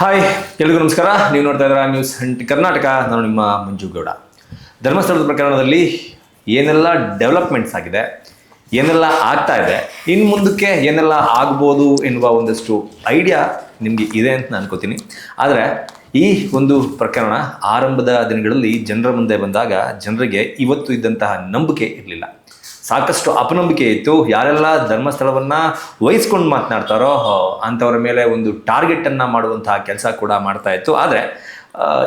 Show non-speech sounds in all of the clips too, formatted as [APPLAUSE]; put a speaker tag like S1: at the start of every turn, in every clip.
S1: Hi ಎಲ್ರಿಗೂ ನಮಸ್ಕಾರ. ನೀವು ನೋಡ್ತಾ ಇದ್ದೀರಾ ನ್ಯೂಸ್ ಹಂಟ್ ಕರ್ನಾಟಕ ನಾನು ನಿಮ್ಮ ಮಂಜು ಗೌಡ. ಧರ್ಮಸ್ಥಳದ ಪ್ರಕರಣದಲ್ಲಿ ಏನೆಲ್ಲ ಡೆವಲಪ್ಮೆಂಟ್ಸ್ ಆಗಿದೆ, ಏನೆಲ್ಲ ಆಗ್ತಾ ಇದೆ ಇನ್ನು ಮುಂದಕ್ಕೆ ಏನೆಲ್ಲ ಆಗ್ಬೋದು ಎನ್ನುವ ಒಂದಷ್ಟು ಐಡಿಯಾ ನಿಮಗೆ ಇದೆ ಅಂತ ನಾನು ಅನ್ಕೋತೀನಿ. ಆದರೆ ಈ ಒಂದು ಪ್ರಕರಣ ಆರಂಭದ ದಿನಗಳಲ್ಲಿ ಜನರ ಮುಂದೆ ಬಂದಾಗ ಜನರಿಗೆ ಇವತ್ತು ಇದ್ದಂತಹ ನಂಬಿಕೆ ಇರಲಿಲ್ಲ. ಸಾಕಷ್ಟು ಅಪನಂಬಿಕೆ ಇತ್ತು. ಯಾರೆಲ್ಲ ಧರ್ಮಸ್ಥಳವನ್ನ ವಹಿಸ್ಕೊಂಡು ಮಾತನಾಡ್ತಾರೋ ಅಂಥವ್ರ ಮೇಲೆ ಒಂದು ಟಾರ್ಗೆಟ್ ಅನ್ನ ಮಾಡುವಂತಹ ಕೆಲಸ ಕೂಡ ಮಾಡ್ತಾ ಇತ್ತು. ಆದರೆ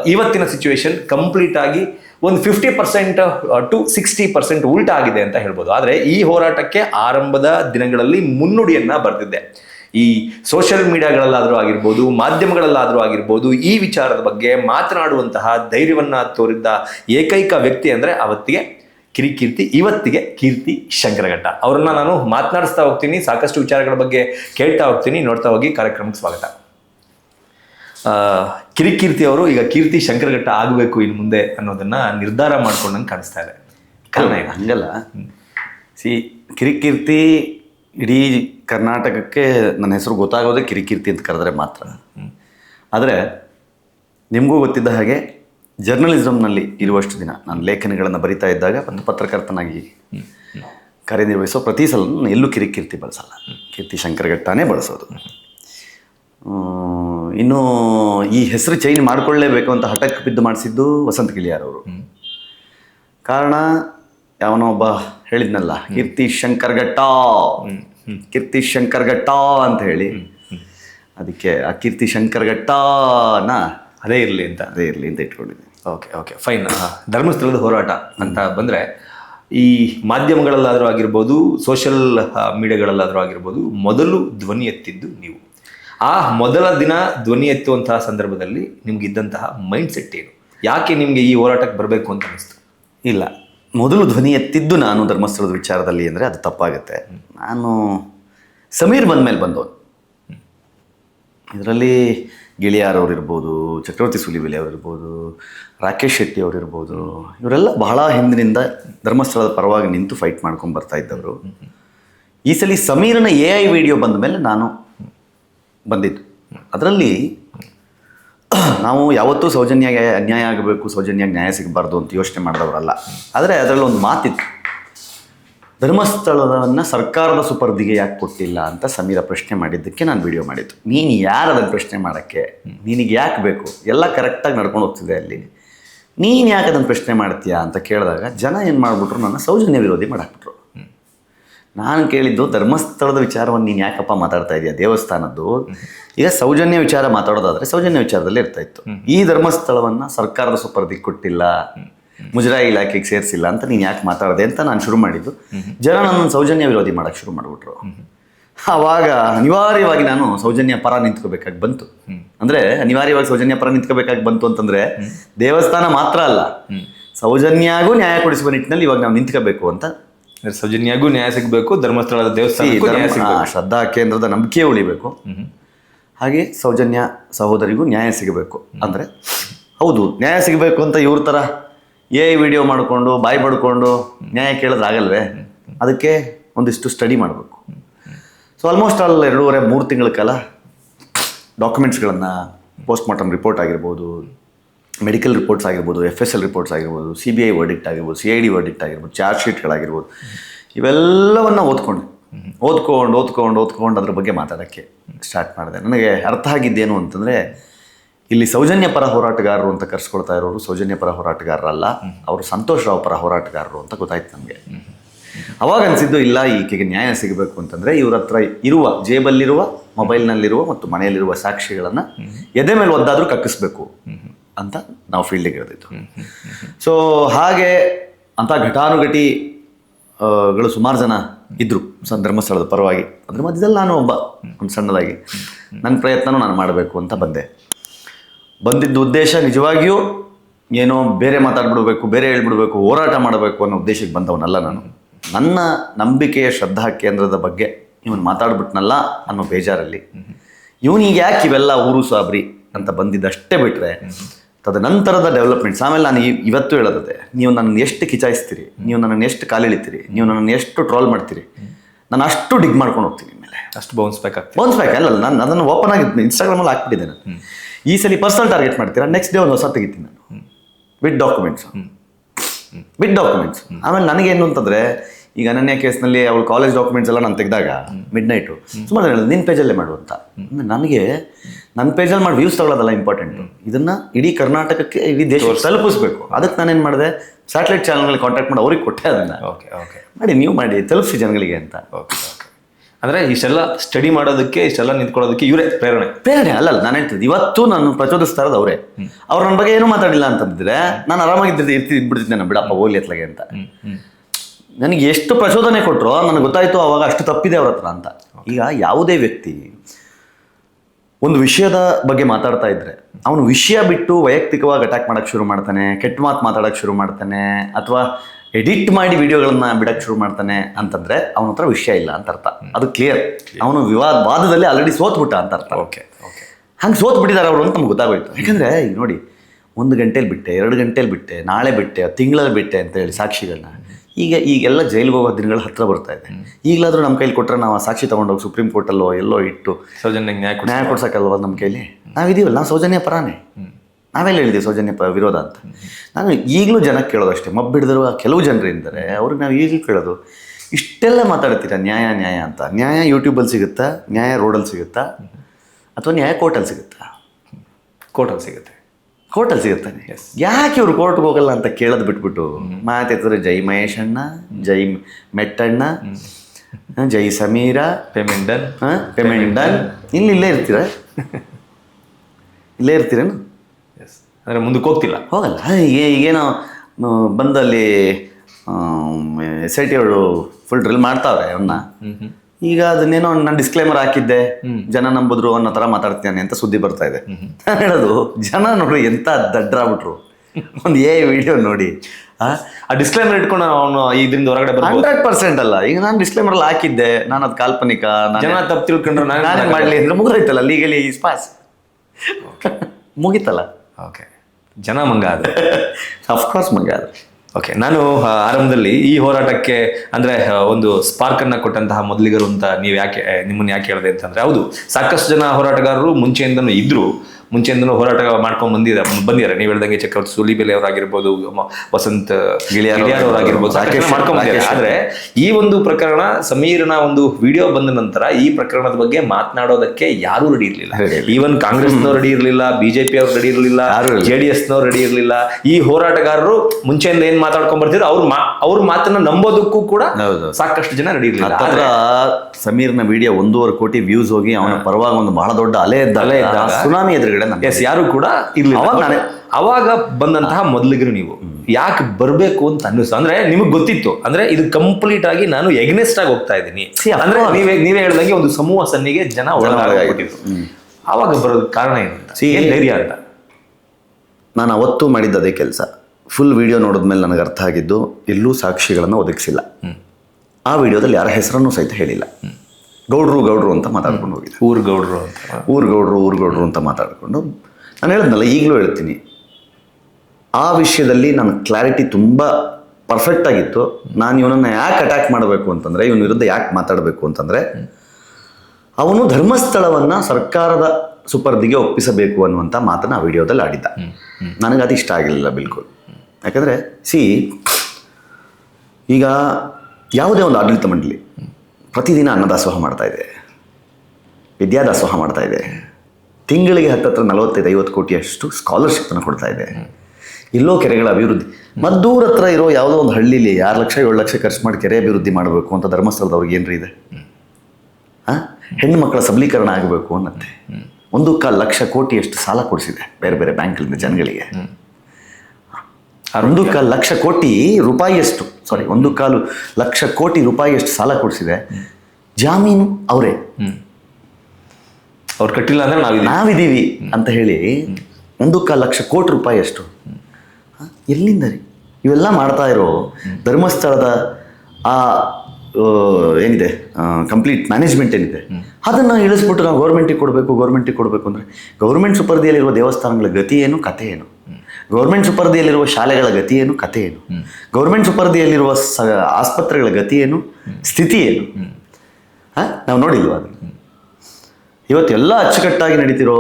S1: ಇವತ್ತಿನ ಸಿಚುವೇಶನ್ ಕಂಪ್ಲೀಟ್ ಆಗಿ ಒಂದು fifty percent to sixty percent ಉಲ್ಟಾ ಆಗಿದೆ ಅಂತ ಹೇಳ್ಬೋದು. ಆದರೆ, ಈ ಹೋರಾಟಕ್ಕೆ ಆರಂಭದ ದಿನಗಳಲ್ಲಿ ಮುನ್ನುಡಿಯನ್ನು ಬರೆದಿದ್ದೆ. ಈ ಸೋಷಿಯಲ್ ಮೀಡಿಯಾಗಳಲ್ಲಾದರೂ ಆಗಿರ್ಬೋದು, ಮಾಧ್ಯಮಗಳಲ್ಲಾದರೂ ಆಗಿರ್ಬೋದು, ಈ ವಿಚಾರದ ಬಗ್ಗೆ ಮಾತನಾಡುವಂತಹ ಧೈರ್ಯವನ್ನು ತೋರಿದ್ದ ಏಕೈಕ ವ್ಯಕ್ತಿ ಅಂದರೆ ಅವತ್ತಿಗೆ ಕಿರಿಕೀರ್ತಿ ಇವತ್ತಿಗೆ ಕೀರ್ತಿ ಶಂಕರಘಟ್ಟ. ಅವ್ರನ್ನ ನಾನು ಮಾತನಾಡಿಸ್ತಾ ಹೋಗ್ತೀನಿ ಸಾಕಷ್ಟು ವಿಚಾರಗಳ ಬಗ್ಗೆ ಕೇಳ್ತಾ ಹೋಗ್ತೀನಿ ನೋಡ್ತಾ ಹೋಗಿ ಕಾರ್ಯಕ್ರಮಕ್ಕೆ ಸ್ವಾಗತ. ಕಿರಿಕೀರ್ತಿ ಅವರು ಈಗ ಕೀರ್ತಿ ಶಂಕರಘಟ್ಟ ಆಗಬೇಕು ಇನ್ನು ಮುಂದೆ ಅನ್ನೋದನ್ನ ನಿರ್ಧಾರ ಮಾಡ್ಕೊಂಡಂಗೆ ಕಾಣಿಸ್ತಾ ಇದೆ. ಕಾರಣ ಏನು?
S2: ಹಂಗಲ್ಲ. ಸಿ ಕಿರಿಕೀರ್ತಿ ಇಡೀ ಕರ್ನಾಟಕಕ್ಕೆ ನನ್ನ ಹೆಸರು ಗೊತ್ತಾಗೋದೇ ಕಿರಿಕೀರ್ತಿ ಅಂತ ಕರೆದ್ರೆ ಮಾತ್ರ. ಆದರೆ ನಿಮಗೂ ಗೊತ್ತಿದ್ದ ಹಾಗೆ ಜರ್ನಲಿಸಮ್ನಲ್ಲಿ ಇರುವಷ್ಟು ದಿನ ನಾನು ಲೇಖನಗಳನ್ನು ಬರಿತಾ ಇದ್ದಾಗ ಒಂದು ಪತ್ರಕರ್ತನಾಗಿ ಕಾರ್ಯನಿರ್ವಹಿಸೋ ಪ್ರತಿ ಸಲ ನಾನು ಎಲ್ಲೂ ಕಿರಿಕೀರ್ತಿ ಬಳಸಲ್ಲ. ಕೀರ್ತಿ ಶಂಕರಘಟ್ಟನೇ ಬಳಸೋದು. ಇನ್ನೂ ಈ ಹೆಸರು ಚೇಂಜ್ ಮಾಡಿಕೊಳ್ಳೇಬೇಕು ಅಂತ ಹಠಕ್ಕೆ ಬಿದ್ದು ಮಾಡಿಸಿದ್ದು ವಸಂತ ಅವರು. ಕಾರಣ ಯಾವನೋ ಒಬ್ಬ ಹೇಳಿದ್ನಲ್ಲ ಕೀರ್ತಿ ಶಂಕರ್ಘಟ್ಟ ಕೀರ್ತಿ ಶಂಕರ್ಘಟ್ಟ ಅಂತ ಹೇಳಿ. ಅದಕ್ಕೆ ಆ ಕೀರ್ತಿ ಶಂಕರ್ಘಟ್ಟನ
S1: ಅದೇ ಇರಲಿ ಅಂತ.
S2: ಅದೇ ಇರಲಿ ಅಂತ ಇಟ್ಕೊಂಡಿದ್ದೆ.
S1: ಓಕೆ ಓಕೆ ಫೈನ್ ಧರ್ಮಸ್ಥಳದ ಹೋರಾಟ ಅಂತ ಬಂದರೆ ಈ ಮಾಧ್ಯಮಗಳಲ್ಲಾದರೂ ಆಗಿರ್ಬೋದು ಸೋಷಿಯಲ್ ಮೀಡಿಯಾಗಳಲ್ಲಾದರೂ ಆಗಿರ್ಬೋದು ಮೊದಲು ಧ್ವನಿ ಎತ್ತಿದ್ದು ನೀವು. ಆ ಮೊದಲ ದಿನ ಧ್ವನಿ ಎತ್ತುವಂತಹ ಸಂದರ್ಭದಲ್ಲಿ ನಿಮಗಿದ್ದಂತಹ ಮೈಂಡ್ ಸೆಟ್ ಏನು? ಯಾಕೆ ನಿಮಗೆ ಈ ಹೋರಾಟಕ್ಕೆ ಬರಬೇಕು ಅಂತ ಅನಿಸ್ತು
S2: ಇಲ್ಲ. ಮೊದಲು ಧ್ವನಿ ಎತ್ತಿದ್ದು ನಾನು ಧರ್ಮಸ್ಥಳದ ವಿಚಾರದಲ್ಲಿ ಅಂದರೆ ಅದು ತಪ್ಪಾಗುತ್ತೆ. ನಾನು ಸಮೀರ್ ಬಂದ ಮೇಲೆ ಬಂದವನು ಇದರಲ್ಲಿ ಗಿಳಿಯಾರವ್ರು ಇರ್ಬೋದು, ಚಕ್ರವರ್ತಿ ಸುಲಿಬೆಲೆ ಅವ್ರು ಇರ್ಬೋದು, ರಾಕೇಶ್ ಶೆಟ್ಟಿ ಅವ್ರು ಇರ್ಬೋದು, ಇವರೆಲ್ಲ ಬಹಳ ಹಿಂದಿನಿಂದ ಧರ್ಮಸ್ಥಳದ ಪರವಾಗಿ ನಿಂತು ಫೈಟ್ ಮಾಡ್ಕೊಂಡು ಬರ್ತಾ ಇದ್ದವರು. ಈ ಸಲ ಸಮೀರನ ಎ ಐ ವಿಡಿಯೋ ಬಂದ ಮೇಲೆ ನಾನು ಬಂದಿದ್ದು. ಅದರಲ್ಲಿ ನಾವು ಯಾವತ್ತೂ ಸೌಜನ್ಯ ಅನ್ಯಾಯ ಆಗಬೇಕು, ಸೌಜನ್ಯ ನ್ಯಾಯ ಸಿಗಬಾರ್ದು ಅಂತ ಯೋಚನೆ ಮಾಡಿದವರಲ್ಲ. ಆದರೆ ಅದರಲ್ಲಿ ಒಂದು ಮಾತಿತ್ತು. ಧರ್ಮಸ್ಥಳವನ್ನು ಸರ್ಕಾರದ ಸುಪರ್ದಿಗೆ ಯಾಕೆ ಕೊಟ್ಟಿಲ್ಲ ಅಂತ ಸಮೀರ ಪ್ರಶ್ನೆ ಮಾಡಿದ್ದಕ್ಕೆ ನಾನು ವಿಡಿಯೋ ಮಾಡಿದ್ದು. ನೀನು ಯಾರು ಅದನ್ನು ಪ್ರಶ್ನೆ ಮಾಡೋಕ್ಕೆ? ನಿನಗೆ ಯಾಕೆ ಬೇಕು? ಎಲ್ಲ ಕರೆಕ್ಟಾಗಿ ನಡ್ಕೊಂಡು ಹೋಗ್ತಿದೆ ಅಲ್ಲಿ. ನೀನು ಯಾಕೆ ಅದನ್ನು ಪ್ರಶ್ನೆ ಮಾಡ್ತೀಯಾ ಅಂತ ಕೇಳಿದಾಗ ಜನ ಏನು ಮಾಡಿಬಿಟ್ರು ನನ್ನ ಸೌಜನ್ಯ ವಿರೋಧಿ ಮಾಡಾಕ್ಬಿಟ್ರು. ನಾನು ಕೇಳಿದ್ದು ಧರ್ಮಸ್ಥಳದ ವಿಚಾರವನ್ನು ನೀನು ಯಾಕಪ್ಪ ಮಾತಾಡ್ತಾ ಇದೆಯಾ? ದೇವಸ್ಥಾನದ್ದು. ಈಗ ಸೌಜನ್ಯ ವಿಚಾರ ಮಾತಾಡೋದಾದರೆ ಸೌಜನ್ಯ ವಿಚಾರದಲ್ಲಿ ಇರ್ತಾ ಇತ್ತು. ಈ ಧರ್ಮಸ್ಥಳವನ್ನು ಸರ್ಕಾರದ ಸುಪರ್ದಿಗೆ ಕೊಟ್ಟಿಲ್ಲ. ಮುಜರಾಯಿ ಇಲಾಖೆಗೆ ಸೇರಿಸಿಲ್ಲ ಅಂತ ನೀನು ಯಾಕೆ ಮಾತಾಡಿದೆ ಅಂತ ನಾನು ಶುರು ಮಾಡಿದ್ದು. ಜನ ನನ್ನನ್ನು ಸೌಜನ್ಯ ವಿರೋಧಿ ಮಾಡೋಕ್ಕೆ ಶುರು ಮಾಡಿಬಿಟ್ರು. ಆವಾಗ ಅನಿವಾರ್ಯವಾಗಿ ನಾನು ಸೌಜನ್ಯ ಪರ ನಿಂತ್ಕೋಬೇಕಾಗಿ ಬಂತು. ಅಂದ್ರೆ ಅನಿವಾರ್ಯವಾಗಿ ಸೌಜನ್ಯ ಪರ ನಿಂತ್ಕೋಬೇಕಾಗಿ ಬಂತು ಅಂತಂದ್ರೆ ದೇವಸ್ಥಾನ ಮಾತ್ರ ಅಲ್ಲ ಸೌಜನ್ಯಾಗೂ ನ್ಯಾಯ ಕೊಡಿಸುವ ನಿಟ್ಟಿನಲ್ಲಿ ಇವಾಗ ನಾವು ನಿಂತ್ಕೋಬೇಕು ಅಂತ.
S1: ಸೌಜನ್ಯಾಗೂ ನ್ಯಾಯ ಸಿಗಬೇಕು ಧರ್ಮಸ್ಥಳದ
S2: ದೇವಸ್ಥಾನ ಶ್ರದ್ಧಾ ಕೇಂದ್ರದ ನಂಬಿಕೆ ಉಳಿಬೇಕು. ಹಾಗೆ ಸೌಜನ್ಯ ಸಹೋದರಿಗೂ ನ್ಯಾಯ ಸಿಗಬೇಕು. ಅಂದರೆ ಹೌದು ನ್ಯಾಯ ಸಿಗಬೇಕು ಅಂತ ಇವ್ರ ಥರ ಎ ವಿಡಿಯೋ ಮಾಡಿಕೊಂಡು ಬಾಯ್ ಪಡ್ಕೊಂಡು ನ್ಯಾಯ ಕೇಳೋದಾಗಲ್ವೇ? ಅದಕ್ಕೆ ಒಂದಿಷ್ಟು ಸ್ಟಡಿ ಮಾಡಬೇಕು. ಸೊ ಆಲ್ಮೋಸ್ಟ್ ಆಲ್ ಎರಡೂವರೆ ಮೂರು ತಿಂಗಳ ಕಾಲ ಡಾಕ್ಯುಮೆಂಟ್ಸ್ಗಳನ್ನು ಪೋಸ್ಟ್ ಮಾರ್ಟಮ್ ರಿಪೋರ್ಟ್ ಆಗಿರ್ಬೋದು ಮೆಡಿಕಲ್ ರಿಪೋರ್ಟ್ಸ್ ಆಗಿರ್ಬೋದು ಎಫ್ ಎಸ್ ಎಲ್ ರಿಪೋರ್ಟ್ಸ್ ಆಗಿರ್ಬೋದು ಸಿ ಬಿ ಐ ವರ್ಡಿಕ್ಟ್ ಆಗಿರ್ಬೋದು ಸಿ ಐ ಡಿ ವರ್ಡಿಕ್ಟ್ ಆಗಿರ್ಬೋದು ಚಾರ್ಜ್ ಶೀಟ್ಗಳಾಗಿರ್ಬೋದು ಇವೆಲ್ಲವನ್ನು ಓದ್ಕೊಂಡೆ. ಓದ್ಕೊಂಡು ಓದ್ಕೊಂಡು ಓದ್ಕೊಂಡು ಅದ್ರ ಬಗ್ಗೆ ಮಾತಾಡೋಕ್ಕೆ ಸ್ಟಾರ್ಟ್ ಮಾಡಿದೆ. ನನಗೆ ಅರ್ಥ ಆಗಿದ್ದೇನು ಅಂತಂದರೆ ಇಲ್ಲಿ ಸೌಜನ್ಯ ಪರ ಹೋರಾಟಗಾರರು ಅಂತ ಕರೆಸ್ಕೊಳ್ತಾ ಇರೋರು ಸೌಜನ್ಯ ಪರ ಹೋರಾಟಗಾರರಲ್ಲ. ಅವರು ಸಂತೋಷ್ ರಾವ್ ಪರ ಹೋರಾಟಗಾರರು ಅಂತ ಗೊತ್ತಾಯ್ತು ನಮಗೆ. ಅವಾಗ ಅನಿಸಿದ್ದು ಇಲ್ಲ ಈಕೆಗೆ ನ್ಯಾಯ ಸಿಗಬೇಕು ಅಂತಂದರೆ ಇವ್ರ ಹತ್ರ ಇರುವ ಜೇಬಲ್ಲಿರುವ ಮೊಬೈಲ್ನಲ್ಲಿರುವ ಮತ್ತು ಮನೆಯಲ್ಲಿರುವ ಸಾಕ್ಷಿಗಳನ್ನು ಎದೆ ಮೇಲೆ ಒದ್ದಾದರೂ ಕಕ್ಕಿಸ್ಬೇಕು ಅಂತ ನಾವು ಫೀಲ್ಡಿಗೆ ಇರೋದಿತ್ತು ಸೊ ಹಾಗೆ ಅಂಥ ಘಟಾನುಘಟಿ ಗಳು ಸುಮಾರು ಜನ ಇದ್ದರು ಧರ್ಮಸ್ಥಳದ ಪರವಾಗಿ. ಅದ್ರ ಮಧ್ಯದಲ್ಲಿ ನಾನು ಒಬ್ಬ ಒಂದು ಸಣ್ಣದಾಗಿ. ನನ್ನ ಪ್ರಯತ್ನನೂ ನಾನು ಮಾಡಬೇಕು ಅಂತ ಬಂದೆ. ಬಂದಿದ್ದ ಉದ್ದೇಶ ನಿಜವಾಗಿಯೂ ಏನೋ ಬೇರೆ ಮಾತಾಡ್ಬಿಡ್ಬೇಕು ಬೇರೆ ಹೇಳ್ಬಿಡ್ಬೇಕು ಹೋರಾಟ ಮಾಡಬೇಕು ಅನ್ನೋ ಉದ್ದೇಶಕ್ಕೆ ಬಂದವನಲ್ಲ ನಾನು. ನನ್ನ ನಂಬಿಕೆಯ ಶ್ರದ್ಧಾ ಕೇಂದ್ರದ ಬಗ್ಗೆ ಇವನು ಮಾತಾಡ್ಬಿಟ್ನಲ್ಲ ಅನ್ನೋ ಬೇಜಾರಲ್ಲಿ. ಇವನಿಗೆ ಯಾಕೆ ಇವೆಲ್ಲ ಊರು ಸಾಬ್ರಿ ಅಂತ ಬಂದಿದ್ದಷ್ಟೇ ಬಿಟ್ಟರೆ ತದನಂತರದ ಡೆವಲಪ್ಮೆಂಟ್ಸ್ ಆಮೇಲೆ ನಾನು ಇವತ್ತು ಹೇಳೋದದೆ ನೀವು ನನ್ನನ್ನು ಎಷ್ಟು ಕಿಚಾಯಿಸ್ತೀರಿ ನೀವು ನನ್ನನ್ನು ಎಷ್ಟು ಕಾಲಿಳಿತೀರಿ ನೀವು ನನ್ನನ್ನು ಎಷ್ಟು ಟ್ರೋಲ್ ಮಾಡ್ತೀರಿ ನಾನು ಅಷ್ಟು ಡಿಗ್ ಮಾಡ್ಕೊಂಡು ಹೋಗ್ತೀನಿ ಮೇಲೆ
S1: ಅಷ್ಟು ಬೌನ್ಸ್ ಬ್ಯಾಕ್ ಆಗ್ತದೆ
S2: ಬೌನ್ಸ್ ಬ್ಯಾಕ್ ಅಲ್ಲ ನಾನು ಅದನ್ನು ಓಪನ್ ಆಗಿ ಇನ್ಸ್ಟಾಗ್ರಾಮಲ್ಲಿ ಹಾಕ್ಬಿಟ್ಟಿದ್ದೆ ನಾನು. ಈ ಸಲ ಪರ್ಸನಲ್ ಟಾರ್ಗೆಟ್ ಮಾಡ್ತೀರಾ? ನೆಕ್ಸ್ಟ್ ಡೇ ಒಂದು ಹೊಸ ತೆಗಿತೀನಿ ನಾನು. ವಿತ್ ಡಾಕ್ಯುಮೆಂಟ್ಸ್ ವಿತ್ ಡಾಕ್ಯುಮೆಂಟ್ಸ್ ಆಮೇಲೆ ನನಗೇನು ಅಂತಂದ್ರೆ ಈಗ ಅನನ್ಯ ಕೇಸ್ನಲ್ಲಿ ಅವಳು ಕಾಲೇಜ್ ಡಾಕ್ಯುಮೆಂಟ್ಸ್ ಎಲ್ಲ ನಾನು ತೆಗೆದಾಗ ಮಿಡ್ ನೈಟು ಸುಮಾರು ಹೇಳೋದು ನಿನ್ನ ಪೇಜಲ್ಲೇ ಮಾಡುವಂತ ನನಗೆ ನನ್ನ ಪೇಜಲ್ಲಿ ಮಾಡಿ ವ್ಯೂಸ್ ತಗೊಳ್ಳೋದಲ್ಲ ಇಂಪಾರ್ಟೆಂಟು ಇದನ್ನು ಇಡೀ ಕರ್ನಾಟಕಕ್ಕೆ ಇಡೀ ದೇಶ ತಲುಪಿಸ್ಬೇಕು. ಅದಕ್ಕೆ ನಾನೇನು ಮಾಡಿದೆ? ಸ್ಯಾಟಲೈಟ್ ಚಾನಲ್ಗಳಿಗೆ ಕಾಂಟ್ಯಾಕ್ಟ್ ಮಾಡಿ ಅವ್ರಿಗೆ ಕೊಟ್ಟೆ ಅದನ್ನು.
S1: ಓಕೆ ಓಕೆ
S2: ಮಾಡಿ ನೀವು ಮಾಡಿ ತಲುಪಿಸಿ ಜನಗಳಿಗೆ ಅಂತ.
S1: ಓಕೆ ಅಂದ್ರೆ ಇಷ್ಟೆಲ್ಲ ಸ್ಟಡಿ ಮಾಡೋದಕ್ಕೆ ಇಷ್ಟೆಲ್ಲ ನಿಂತ್ಕೊಳ್ಳೋದಕ್ಕೆ ಇವರೇ ಪ್ರೇರಣೆ.
S2: ಬೇರೆ ಅಲ್ಲಲ್ಲ ನಾನು ಹೇಳ್ತಿದ್ದೆ ಇವತ್ತು ನಾನು ಪ್ರಚೋದಿಸ್ತಾ ಇರೋದು ಅವರೇ. ಅವ್ರು ನನ್ನ ಬಗ್ಗೆ ಏನೂ ಮಾತಾಡಿಲ್ಲ ಅಂತಂದ್ರೆ ನಾನು ಆರಾಮಾಗಿದ್ದೆ ಇರ್ತಿದ್ದು ಇದ್ಬಿಡ್ತಿದ್ದೆ ನಾನು. ಬಿಡಪ್ಪ ಹೋಗ್ಲಿ ಅತ್ಲಾಗೆ ಅಂತ. ನನಗೆ ಎಷ್ಟು ಪ್ರಚೋದನೆ ಕೊಟ್ಟರು ನನಗೆ ಗೊತ್ತಾಯ್ತು ಅವಾಗ ಅಷ್ಟು ತಪ್ಪಿದೆ ಅವ್ರ ಹತ್ರ ಅಂತ. ಈಗ ಯಾವುದೇ ವ್ಯಕ್ತಿ ಒಂದು ವಿಷಯದ ಬಗ್ಗೆ ಮಾತಾಡ್ತಾ ಇದ್ರೆ ಅವನು ವಿಷಯ ಬಿಟ್ಟು ವೈಯಕ್ತಿಕವಾಗಿ ಅಟ್ಯಾಕ್ ಮಾಡೋಕ್ಕೆ ಶುರು ಮಾಡ್ತಾನೆ ಕೆಟ್ಟ ಮಾತು ಮಾತಾಡೋಕ್ಕೆ ಶುರು ಮಾಡ್ತಾನೆ ಅಥವಾ ಎಡಿಟ್ ಮಾಡಿ ವಿಡಿಯೋಗಳನ್ನ ಬಿಡಕ್ಕೆ ಶುರು ಮಾಡ್ತಾನೆ ಅಂತಂದ್ರೆ ಅವನ ಹತ್ರ ವಿಷಯ ಇಲ್ಲ ಅಂತ ಅರ್ಥ. ಅದು ಕ್ಲಿಯರ್ ಅವನು ವಿವಾದ ವಾದದಲ್ಲಿ ಆಲ್ರೆಡಿ ಸೋತ್ಬಿಟ್ಟ ಅಂತ ಅರ್ಥ.
S1: ಓಕೆ ಓಕೆ
S2: ಹಂಗೆ ಸೋತ್ ಬಿಟ್ಟಿದ್ದಾರೆ ಅವರು ಅಂತ ನಮ್ಗೆ ಗೊತ್ತಾಗೋಯ್ತು. ಯಾಕಂದ್ರೆ ಈಗ ನೋಡಿ ಒಂದು ಗಂಟೆಲಿ ಬಿಟ್ಟೆ ಎರಡು ಗಂಟೆಲಿ ಬಿಟ್ಟೆ ನಾಳೆ ಬಿಟ್ಟೆ ತಿಂಗಳಲ್ಲಿ ಬಿಟ್ಟೆ ಅಂತ ಹೇಳಿ ಸಾಕ್ಷಿಗಳನ್ನ ಈಗ ಈಗೆಲ್ಲ ಜೈಲಿಗೆ ಹೋಗೋ ದಿನಗಳು ಹತ್ರ ಬರ್ತಾ ಇದೆ. ಈಗಲಾದರೂ ನಮ್ಮ ಕೈಲಿ ಕೊಟ್ಟರೆ ನಾವು ಆ ಸಾಕ್ಷಿ ತೊಗೊಂಡೋಗಿ ಸುಪ್ರೀಂ ಕೋರ್ಟಲ್ಲೋ ಎಲ್ಲೋ ಇಟ್ಟು
S1: ಸೌಜನ್ಯ ನ್ಯಾಯ
S2: ನ್ಯಾಯ ಕೊಡ್ಸೋಕ್ಕಲ್ವಲ್ಲ ನಮ್ಮ ಕೈಲಿ? ನಾವಿದೀವಲ್ಲ ನಾವು ಸೌಜನ್ಯ ಪರಾನೇ. ನಾವೆಲ್ಲ ಹೇಳಿದ್ದೀವಿ ಸೌಜನ್ಯ ಪ ವಿರೋಧ ಅಂತ. ನಾನು ಈಗಲೂ ಜನಕ್ಕೆ ಕೇಳೋದು ಅಷ್ಟೇ ಮಬ್ಬಿಡಿದಿರುವ ಕೆಲವು ಜನರು ಇದ್ದಾರೆ ಅವ್ರಿಗೆ ನಾವು ಈಗಲೂ ಕೇಳೋದು ಇಷ್ಟೆಲ್ಲ ಮಾತಾಡ್ತೀರಾ ನ್ಯಾಯ ನ್ಯಾಯ ಅಂತ? ನ್ಯಾಯ ಯೂಟ್ಯೂಬಲ್ಲಿ ಸಿಗುತ್ತಾ? ನ್ಯಾಯ ರೋಡಲ್ಲಿ ಸಿಗುತ್ತಾ? ಅಥವಾ ನ್ಯಾಯ ಕೋರ್ಟಲ್ಲಿ ಸಿಗುತ್ತಾ?
S1: ಕೋರ್ಟಲ್ಲಿ ಸಿಗುತ್ತೆ.
S2: ಕೋರ್ಟಲ್ಲಿ ಸಿಗುತ್ತೆ. ಯಾಕೆ ಇವರು ಕೋರ್ಟ್ಗೆ ಹೋಗಲ್ಲ ಅಂತ ಕೇಳೋದು ಬಿಟ್ಬಿಟ್ಟು? ಮಾತಾಡ್ತಾರೆ ಜೈ ಮಹೇಶ್ ಅಣ್ಣ ಜೈ ಮೆಟ್ಟಣ್ಣ ಜೈ ಸಮೀರ ಪೆಮೆಂಡನ್. ಹಾಂ ಇಲ್ಲಿ ಇಲ್ಲೇ ಇರ್ತೀರ? ಇಲ್ಲೇ ಇರ್ತೀರೇನು?
S1: ಎಸ್ ಅಂದರೆ ಮುಂದಕ್ಕೆ ಹೋಗ್ತಿಲ್ಲ.
S2: ಹೋಗಲ್ಲ. ಈಗ ಈಗೇನೋ ಬಂದಲ್ಲಿ ಎಸ್ ಐ ಟಿ ಅವರು ಫುಲ್ ಡ್ರಿಲ್ ಮಾಡ್ತಾವ್ರೆ ಅವನ್ನ ಈಗ ಅದನ್ನೇನೋ ನಾನು ಡಿಸ್ಕ್ಲೇಮರ್ ಹಾಕಿದ್ದೆ. ಜನ ನಂಬಿದ್ರು ಅನ್ನೋ ಥರ ಮಾತಾಡ್ತೀನಿ ಅಂತ ಸುದ್ದಿ ಬರ್ತಾ ಇದೆ. ನಾನು ಹೇಳೋದು ಜನ ನೋಡ್ರಿ ಎಂತ ದಡ್ರಾಗ್ಬಿಟ್ರು. ಒಂದು ಏ ವಿಡಿಯೋ ನೋಡಿ.
S1: ಆ ಡಿಸ್ಕ್ಲೇಮರ್ ಇಟ್ಕೊಂಡು ಅವನು ಇದರಿಂದ ಹೊರಗಡೆ
S2: ಹಂಡ್ರೆಡ್ ಪರ್ಸೆಂಟ್ ಅಲ್ಲ. ಈಗ ನಾನು ಡಿಸ್ಕ್ಲೇಮರ್ ಅಲ್ಲಿ ಹಾಕಿದ್ದೆ. ನಾನು ಅದು ಕಾಲ್ಪನಿಕ
S1: ಜನ ತಪ್ಪು ತಿಳ್ಕೊಂಡ್ರು
S2: ನಾನೇ ಮಾಡಲಿ ಅಂದ್ರೆ ಮುಗಿದೋಯ್ತಲ್ಲ. ಲೀಗಲಿ ಪಾಸ್ ಮುಗೀತಲ್ಲ.
S1: ಓಕೆ ಜನ ಮಂಗ ಆದ್ರೆ. [LAUGHS]
S2: ಅಫ್ಕೋರ್ಸ್ ಮಂಗ ಅದು
S1: ಓಕೆ ನಾನು ಆರಂಭದಲ್ಲಿ ಈ ಹೋರಾಟಕ್ಕೆ, ಅಂದ್ರೆ ಒಂದು ಸ್ಪಾರ್ಕ್ ಅನ್ನ ಕೊಟ್ಟಂತಹ ಮೊದಲಿಗರು ಅಂತ ನೀವು ಯಾಕೆ, ನಿಮ್ಮನ್ನ ಯಾಕೆ ಹೇಳಿದೆ ಅಂತಂದ್ರೆ, ಹೌದು, ಸಾಕಷ್ಟು ಜನ ಹೋರಾಟಗಾರರು ಮುಂಚೆಯಿಂದನೂ ಇದ್ರು. ಮುಂಚೆಯಿಂದನೂ ಹೋರಾಟ ಮಾಡ್ಕೊಂಡು ಬಂದಿದ್ದಾರೆ ಬಂದಿದ್ದಾರೆ. ನೀವು ಹೇಳ್ದಂಗೆ ಚಕ್ರವರ್ತಿ ಸೂಲಿಬೆಲೆ ಅವರಾಗಿರ್ಬೋದು ವಸಂತ ವಸಂತ್
S2: ಗಿಳಿಯಾರ್
S1: ಗಿಳಿಯಾರ್ ಅವರಾಗಿರ್ಬೋದು ಸಾಕಷ್ಟು ಜನ
S2: ರಾಕೇಶ್-
S1: ಮಾಡ್ಕೊಂಡು ಆದ್ರೆ ಈ ಒಂದು ಪ್ರಕರಣ ಸಮೀರ್ನ ಒಂದು ವಿಡಿಯೋ ಬಂದ ನಂತರ ಈ ಪ್ರಕರಣದ ಬಗ್ಗೆ ಮಾತನಾಡೋದಕ್ಕೆ ಯಾರೂ ರೆಡಿ ಇರಲಿಲ್ಲ. ಈವನ್ ಕಾಂಗ್ರೆಸ್ನವ್ರು ರೆಡಿ ಇರಲಿಲ್ಲ ಬಿಜೆಪಿ ಅವ್ರು ರೆಡಿ ಇರಲಿಲ್ಲ
S2: ಯಾರೂ ಇಲ್ಲ.
S1: ಜೆ ಡಿ ಎಸ್ನವ್ರು ರೆಡಿ ಇರಲಿಲ್ಲ. ಈ ಹೋರಾಟಗಾರರು ಮುಂಚೆಯಿಂದ ಏನ್ ಮಾತಾಡ್ಕೊಂಡ್ ಬರ್ತಿದ್ರು ಅವ್ರ ಅವ್ರ ಮಾತನ್ನ ನಂಬೋದಕ್ಕೂ ಕೂಡ ಸಾಕಷ್ಟು ಜನ ರೆಡಿ ಇರಲಿಲ್ಲ.
S2: ಸಮೀರ್ನ ವಿಡಿಯೋ ಒಂದೂವರೆ ಕೋಟಿ ವ್ಯೂಸ್ ಹೋಗಿ ಅವನ ಪರವಾಗಿ ಒಂದು ಬಹಳ ದೊಡ್ಡ ಅಲೆ ಇದ್ದ
S1: ಅಲೆ ಇದ್ದ
S2: ಸುನಾಮಿ ಎದುರುಗಡೆ
S1: ಎಸ್ ಯಾರು ಕೂಡ ಇರ್ಲಿಲ್ಲ.
S2: ಅವಾಗ
S1: ಬಂದಂತಹ ಮೊದಲಿಗರು ನೀವು. ಯಾಕೆ ಬರಬೇಕು ಅಂತ ಅನ್ನಿಸ್ತು? ಅಂದ್ರೆ ನಿಮಗೆ ಗೊತ್ತಿತ್ತು. ಅಂದ್ರೆ ಇದು ಕಂಪ್ಲೀಟ್ ಆಗಿ ನಾನು ಎಗ್ನೆಸ್ಟ್ ಆಗಿ ಹೋಗ್ತಾ ಇದ್ದೀನಿ. ಅಂದ್ರೆ. ನೀವೇ ನೀವೇ ಹೇಳ್ದಂಗೆ ಒಂದು ಸಮೂಹ ಸನ್ನಿಗೆ ಜನ ಒಳಗಾಗಿತ್ತು ಅವಾಗ ಬರೋದ್ ಕಾರಣ ಏನ್ ಧೈರ್ಯ ಅಂತ?
S2: ನಾನು ಅವತ್ತು ಮಾಡಿದ್ದು ಅದೇ ಕೆಲಸ. ಫುಲ್ ವಿಡಿಯೋ ನೋಡಿದ್ಮೇಲೆ ನನಗೆ ಅರ್ಥ ಆಗಿದ್ದು ಎಲ್ಲೂ ಸಾಕ್ಷಿಗಳನ್ನು ಒದಗಿಸಿಲ್ಲ. ಆ ವಿಡಿಯೋದಲ್ಲಿ ಯಾರ ಹೆಸರನ್ನು ಸಹಿತ ಹೇಳಿಲ್ಲ. ಗೌಡ್ರು ಗೌಡ್ರು ಅಂತ ಮಾತಾಡ್ಕೊಂಡು ಹೋಗಿದ್ದೆ
S1: ಊರು ಗೌಡ್ರು ಅಂತ.
S2: ಊರು ಗೌಡ್ರು ಊರು ಗೌಡ್ರು ಅಂತ ಮಾತಾಡಿಕೊಂಡು. ನಾನು ಹೇಳಿದ್ನಲ್ಲ ಈಗಲೂ ಹೇಳ್ತೀನಿ. ಆ ವಿಷಯದಲ್ಲಿ ನನ್ನ ಕ್ಲಾರಿಟಿ ತುಂಬ ಪರ್ಫೆಕ್ಟ್ ಆಗಿತ್ತು. ನಾನು ಇವನನ್ನು ಯಾಕೆ ಅಟ್ಯಾಕ್ ಮಾಡಬೇಕು ಅಂತಂದರೆ ಇವನ ವಿರುದ್ಧ ಯಾಕೆ ಮಾತಾಡಬೇಕು ಅಂತಂದರೆ ಅವನು ಧರ್ಮಸ್ಥಳವನ್ನು ಸರ್ಕಾರದ ಸುಪರ್ದಿಗೆ ಒಪ್ಪಿಸಬೇಕು ಅನ್ನುವಂಥ ಮಾತನ್ನು ಆ ವಿಡಿಯೋದಲ್ಲಿ ಆಡಿದ್ದ. ನನಗೆ ಅದು ಇಷ್ಟ ಆಗಲಿಲ್ಲ ಬಿಲ್ಕುಲ್. ಯಾಕಂದರೆ ಸಿ ಈಗ ಯಾವುದೇ ಒಂದು ಆಡಳಿತ ಮಂಡಳಿ ಪ್ರತಿದಿನ ಅನ್ನದಾಸೋಹ ಮಾಡ್ತಾ ಇದೆ. ವಿದ್ಯಾದಾಸೋಹ ಮಾಡ್ತಾ ಇದೆ. ತಿಂಗಳಿಗೆ ಹತ್ತತ್ರ ನಲವತ್ತೈದು, ಐವತ್ತು ಕೋಟಿಯಷ್ಟು ಸ್ಕಾಲರ್ಶಿಪ್ನ ಕೊಡ್ತಾ ಇದೆ. ಎಲ್ಲೋ ಕೆರೆಗಳ ಅಭಿವೃದ್ಧಿ. ಮದ್ದೂರ ಹತ್ರ ಇರೋ ಯಾವುದೋ ಒಂದು ಹಳ್ಳಿಲಿ ಆರು ಲಕ್ಷ, ಏಳು ಲಕ್ಷ ಖರ್ಚು ಮಾಡಿ ಕೆರೆ ಅಭಿವೃದ್ಧಿ ಮಾಡಬೇಕು ಅಂತ ಧರ್ಮಸ್ಥಳದವ್ರಿಗೆ ಏನ್ರಿ ಇದೆ? ಆ? ಹೆಣ್ಣು ಮಕ್ಕಳ ಸಬಲೀಕರಣ ಆಗಬೇಕು ಅನ್ನತ್ತೆ. ಒಂದು ಕಾಲು ಲಕ್ಷ ಕೋಟಿಯಷ್ಟು ಸಾಲ ಕೊಡಿಸಿದೆ ಬೇರೆ ಬೇರೆ ಬ್ಯಾಂಕ್ಗಳಿಂದ ಜನಗಳಿಗೆ. ಒಂದು ಕಾಲು ಲಕ್ಷ ಕೋಟಿ ರೂಪಾಯಿಯಷ್ಟು ಸಾರಿ ಒಂದು ಕಾಲು ಲಕ್ಷ ಕೋಟಿ ರೂಪಾಯಿಯಷ್ಟು ಸಾಲ ಕೊಡಿಸಿದೆ. ಜಾಮೀನು ಅವರೇ.
S1: ಅವ್ರು ಕಟ್ಟಿಲ್ಲ ಅಂದ್ರೆ ನಾವು
S2: ನಾವಿದ್ದೀವಿ ಅಂತ ಹೇಳಿ ಒಂದು ಕಾಲು ಲಕ್ಷ ಕೋಟಿ ರೂಪಾಯಿ ಅಷ್ಟು ಹ? ಎಲ್ಲಿಂದ ರೀ? ಇವೆಲ್ಲ ಮಾಡ್ತಾ ಇರೋ ಧರ್ಮಸ್ಥಳದ ಆ ಆ, ಏನಿದೆ? ಕಂಪ್ಲೀಟ್ ಮ್ಯಾನೇಜ್ಮೆಂಟ್ ಏನಿದೆ? ಅದನ್ನು ಇಳಿಸ್ಬಿಟ್ಟು ನಾವು ಗೌರ್ಮೆಂಟಿಗೆ ಕೊಡಬೇಕು ಗೌರ್ಮೆಂಟಿಗೆ ಕೊಡಬೇಕು ಅಂದರೆ ಗೌರ್ಮೆಂಟ್ ಸುಪರ್ದಿಯಲ್ಲಿರುವ ದೇವಸ್ಥಾನಗಳ ಗತಿ ಏನು ಕಥೆ ಏನು? ಗೌರ್ಮೆಂಟ್ ಸುಪರ್ದಿಯಲ್ಲಿರುವ ಶಾಲೆಗಳ ಗತಿ ಏನು? ಕತೆ ಏನು? ಗೌರ್ಮೆಂಟ್ ಸುಪರ್ದಿಯಲ್ಲಿರುವ ಸ ಆಸ್ಪತ್ರೆಗಳ ಗತಿ ಏನು? ಸ್ಥಿತಿ ಏನು? ಹಾಂ? ನಾವು ನೋಡಿಲ್ವ ಅದನ್ನು ಇವತ್ತು ಎಲ್ಲ ಅಚ್ಚುಕಟ್ಟಾಗಿ ನಡೀತಿರೋ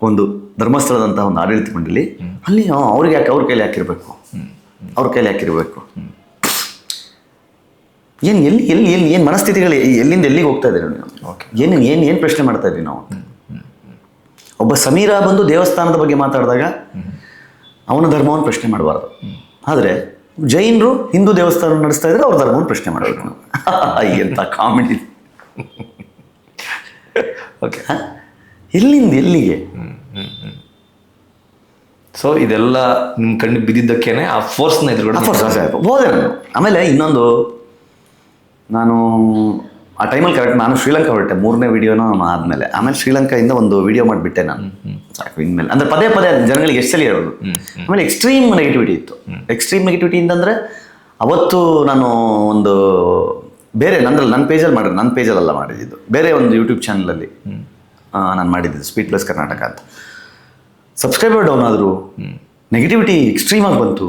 S2: ಒಂದು ಧರ್ಮಸ್ಥಳದಂತಹ ಒಂದು ಆಡಳಿತ ಮಂಡಳಿ ಅಲ್ಲಿ ಹಾಂ ಅವ್ರಿಗೆ ಯಾಕೆ ಅವ್ರ ಕೈಲಿ ಹಾಕಿರಬೇಕು? ಅವ್ರ ಕೈಲಿ ಹಾಕಿರಬೇಕು? ಏನು ಎಲ್ಲಿ ಎಲ್ಲಿ ಎಲ್ಲಿ ಏನು ಮನಸ್ಥಿತಿಗಳು ಎಲ್ಲಿಂದ ಎಲ್ಲಿಗೆ ಹೋಗ್ತಾ ಇದ್ದೀರಿ ನೀವು. ಏನು ಏನು ಏನು ಪ್ರಶ್ನೆ ಮಾಡ್ತಾ ಇದ್ದೀವಿ ನಾವು? ಒಬ್ಬ ಸಮೀರ ಬಂದು ದೇವಸ್ಥಾನದ ಬಗ್ಗೆ ಮಾತಾಡಿದಾಗ ಅವನ ಧರ್ಮವನ್ನು ಪ್ರಶ್ನೆ ಮಾಡಬಾರ್ದು. ಆದರೆ ಜೈನರು ಹಿಂದೂ ದೇವಸ್ಥಾನ ನಡೆಸ್ತಾ ಇದ್ರೆ ಅವ್ರ ಧರ್ಮವನ್ನು ಪ್ರಶ್ನೆ ಮಾಡಬೇಕು ನಾವು. ಎಂಥ ಕಾಮಿಡಿ
S1: ಓಕೆ
S2: ಎಲ್ಲಿಂದ ಎಲ್ಲಿಗೆ?
S1: ಸೊ ಇದೆಲ್ಲ ನಿಮ್ಮ ಕಣ್ಣು ಬಿದ್ದಿದ್ದಕ್ಕೇನೆ ಆ ಫೋರ್ಸ್ನ ಎದುರುಗಡೆ
S2: ಹೋದೆ ನಾನು. ಆಮೇಲೆ ಇನ್ನೊಂದು ನಾನು ಆ ಟೈಮಲ್ಲಿ ಕರೆಕ್ಟ್ ನಾನು ಶ್ರೀಲಂಕಾ ಹೊರಟೆ ಮೂರನೇ ವಿಡಿಯೋನ ಆದಮೇಲೆ. ಆಮೇಲೆ ಶ್ರೀಲಂಕಾಯಿಂದ ಒಂದು ವಿಡಿಯೋ ಮಾಡಿಬಿಟ್ಟೆ ನಾನು. ಸಾಕು ಇನ್ಮೇಲೆ. ಅಂದರೆ ಪದೇ ಪದೇ ಜನಗಳಿಗೆ ಎಷ್ಟು ಸಲ ಹೇಳೋದು? ಆಮೇಲೆ ಎಕ್ಸ್ಟ್ರೀಮ್ ನೆಗೆಟಿವಿಟಿ ಇತ್ತು. ಎಕ್ಸ್ಟ್ರೀಮ್ ನೆಗೆಟಿವಿಟಿ ಅಂತಂದರೆ ಅವತ್ತು ನಾನು ಒಂದು ಬೇರೆ ನಂದ್ರಲ್ಲಿ ನನ್ನ ಪೇಜಲ್ಲಿ ಮಾಡಿದ್ರು ನನ್ನ ಪೇಜಲ್ಲೆಲ್ಲ ಮಾಡಿದ್ದು. ಬೇರೆ ಒಂದು ಯೂಟ್ಯೂಬ್ ಚಾನಲಲ್ಲಿ ನಾನು ಮಾಡಿದ್ದು ಸ್ಪೀಡ್ ಪ್ಲಸ್ ಕರ್ನಾಟಕ ಅಂತ. ಸಬ್ಸ್ಕ್ರೈಬರ್ ಡೌನ್ ಆದರು. ನೆಗೆಟಿವಿಟಿ ಎಕ್ಸ್ಟ್ರೀಮ್ ಆಗಿ ಬಂತು.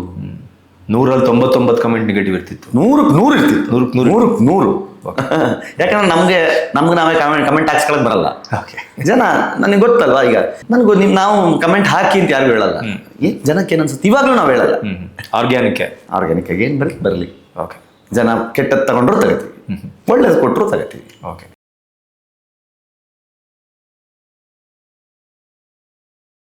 S1: ನೂರಲ್ಲಿ ತೊಂಬತ್ತೊಂಬತ್ತು ಕಮೆಂಟ್ ನೆಗೆಟಿವ್ ಇರ್ತಿತ್ತು.
S2: ನೂರಕ್ಕೆ ನೂರು ಇರ್ತಿತ್ತು.
S1: ನೂರಕ್ಕೆ ನೂರು
S2: ನೂರಕ್ಕೆ ನೂರು ಯಾಕಂದ್ರೆ ನಮಗೆ ನಮ್ಗೆ ನಾವೇ ಕಮೆಂಟ್ ಕಮೆಂಟ್ ಹಾಕ್ಸ್ಕೊಳಕ್ ಬರಲ್ಲ.
S1: ಓಕೆ
S2: ಜನ ನನಗೆ ಗೊತ್ತಲ್ವಾ ಈಗ? ನನಗೆ ನಿಮ್ ನಾವು ಕಮೆಂಟ್ ಹಾಕಿ ಅಂತ ಯಾರು ಹೇಳಲ್ಲ. ಏ ಜನಕ್ಕೆ ಏನು ಅನ್ಸುತ್ತೆ ಇವಾಗಲೂ ನಾವು ಹೇಳಲ್ಲ.
S1: ಆರ್ಗ್ಯಾನಿಕ್
S2: ಆರ್ಗ್ಯಾನಿಕ್ ಆಗಿ ಏನು ಬರಲಿ ಬರಲಿ.
S1: ಓಕೆ
S2: ಜನ ಕೆಟ್ಟದ್ದು ತಗೊಂಡ್ರು ತಗೋತೀವಿ. ಒಳ್ಳೇದು ಕೊಟ್ಟರು ತಗೋತೀವಿ.
S1: ಓಕೆ